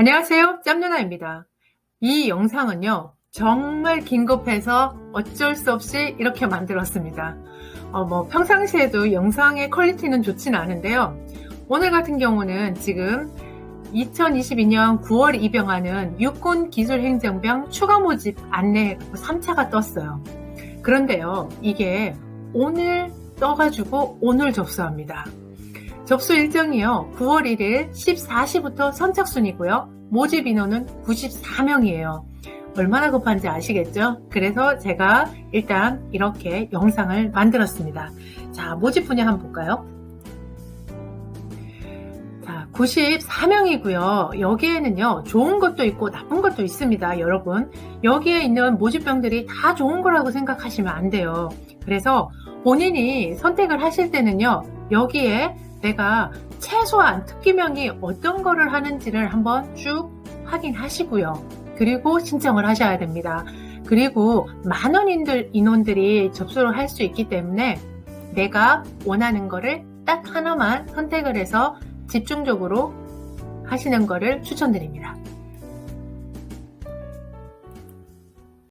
안녕하세요. 짬누나입니다. 이 영상은요, 정말 긴급해서 어쩔 수 없이 이렇게 만들었습니다. 어, 뭐, 평상시에도 영상의 퀄리티는 좋지는 않은데요. 오늘 같은 경우는 지금 2022년 9월 입영하는 육군 기술 행정병 추가 모집 안내 3차가 떴어요. 그런데요, 이게 오늘 떠가지고 오늘 접수합니다. 접수 일정이요. 9월 1일 14시부터 선착순이고요. 모집 인원은 94명이에요. 얼마나 급한지 아시겠죠? 그래서 제가 일단 이렇게 영상을 만들었습니다. 자, 모집 분야 한번 볼까요? 자, 94명이고요. 여기에는요, 좋은 것도 있고 나쁜 것도 있습니다, 여러분. 여기에 있는 모집병들이 다 좋은 거라고 생각하시면 안 돼요. 그래서 본인이 선택을 하실 때는요, 여기에 내가 최소한 특기명이 어떤 거를 하는지를 한번 쭉 확인하시고요. 그리고 신청을 하셔야 됩니다. 그리고 만원인들 인원들이 접수를 할 수 있기 때문에 내가 원하는 거를 딱 하나만 선택을 해서 집중적으로 하시는 거를 추천드립니다.